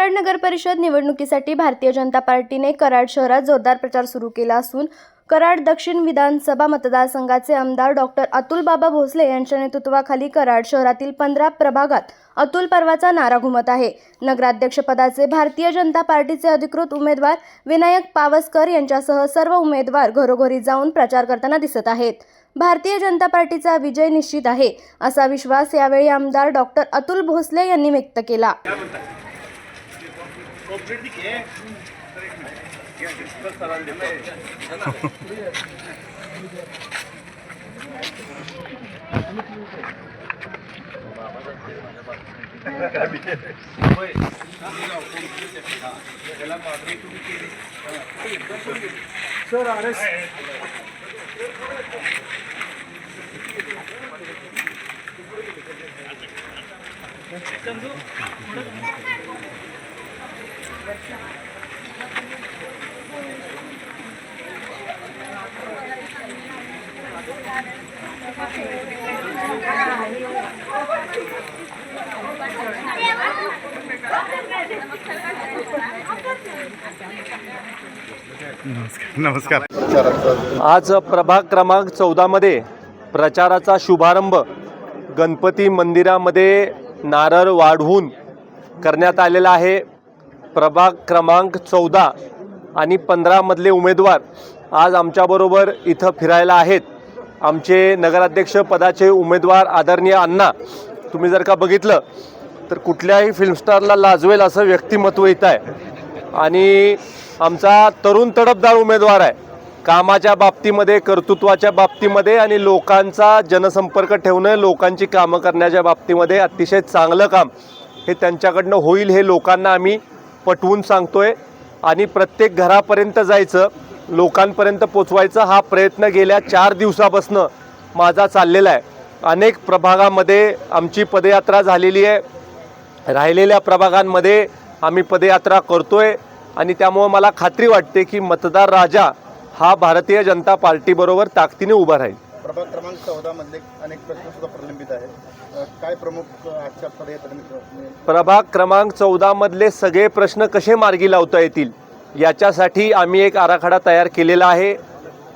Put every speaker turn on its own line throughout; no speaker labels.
कराड नगर परिषद निवडणुकीसाठी भारतीय जनता पार्टीने कराड शहरात जोरदार प्रचार सुरू केला असून कराड दक्षिण विधानसभा मतदारसंघाचे आमदार डॉक्टर अतुल बाबा भोसले यांच्या नेतृत्वाखाली कराड शहरातील पंधरा प्रभागात अतुल पर्वाचा नारा घुमत आहे. नगराध्यक्षपदाचे भारतीय जनता पार्टीचे अधिकृत उमेदवार विनायक पावसकर यांच्यासह सर्व उमेदवार घरोघरी जाऊन प्रचार करताना दिसत आहेत. भारतीय जनता पार्टीचा विजय निश्चित आहे असा विश्वास यावेळी आमदार डॉक्टर अतुल भोसले यांनी व्यक्त केला. Topçurduk ya. Gel şurada saralım.
Sir R S Chandu नमस्कार
आज प्रभाग क्रमांक चौदामध्ये प्रचाराचा शुभारंभ गणपती मंदिरामध्ये नारळ वाढवून करण्यात आलेला आहे. प्रभाग क्रमांक चौदा आणि पंधरामधले उमेदवार आज आमच्याबरोबर इथं फिरायला आहेत. आमचे नगराध्यक्ष पदाचे उमेदवार आदरणीय अण्णा तुम्ही जर का बघितलं तर कुठल्याही फिल्मस्टारला लाजवेल असं व्यक्तिमत्व इथं आहे. आणि आमचा तरुण तडपदार उमेदवार आहे. कामाच्या बाबतीमध्ये कर्तृत्वाच्या बाबतीमध्ये आणि लोकांचा जनसंपर्क ठेवणं लोकांची कामं करण्याच्या बाबतीमध्ये अतिशय चांगलं काम हे त्यांच्याकडनं होईल हे लोकांना आम्ही पटवून सांगतोय आणि प्रत्येक घरापर्यंत जायचं लोकांपर्यंत पोचवायचं हा प्रयत्न गेल्या चार दिवसापासनं माझा चाललेला आहे. अनेक प्रभागामध्ये आमची पदयात्रा झालेली आहे. राहिलेल्या प्रभागांमध्ये आम्ही पदयात्रा करतोय आणि त्यामुळं मला खात्री वाटते की मतदार राजा हा भारतीय जनता पार्टीबरोबर ताकदीने उभा राहील.
प्रभाग क्रमांक चौदा मधले अनेक प्रश्न सुद्धा प्रलंबित आहेत. काय प्रमुख आजच्या पदयात्रेने म्हणजे?
प्रभाग क्रमांक चौदामधले सगळे प्रश्न कसे मार्गी लावता येतील? याच्यासाठी आम्ही एक आराखडा तयार केलेला आहे.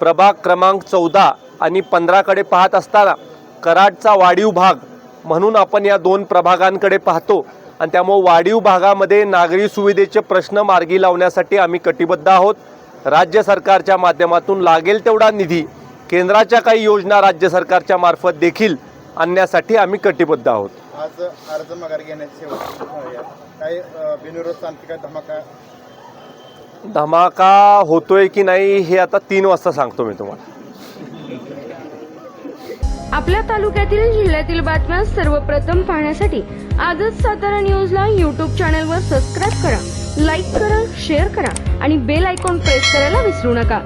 प्रभाग क्रमांक चौदा आणि पंधराकडे पाहत असताना कराडचा वाढीव भाग म्हणून आपण या दोन प्रभागांकडे पाहतो. आणि त्यामुळे वाढीव भागामध्ये नागरी सुविधेचे प्रश्न मार्गी लावण्यासाठी आम्ही कटिबद्ध आहोत. राज्य सरकारच्या माध्यमातून लागेल तेवढा निधी केंद्राच्या काही योजना राज्य सरकारच्या मार्फत देखील आणण्यासाठी आम्ही कटिबद्ध आहोत.
आज अर्ज माघार घेण्याची बिनविरोध धमाका?
धमाका होतोय की नाही हे आता तीन वाजता सांगतो मी तुम्हाला.
आपल्या तालुक्यातील जिल्ह्यातील बातम्या सर्वप्रथम पाहण्यासाठी आजच सातारा न्यूजला यूट्यूब चॅनलवर सबस्क्राईब करा लाईक करा शेअर करा आणि बेल आयकॉन प्रेस करायला विसरू नका.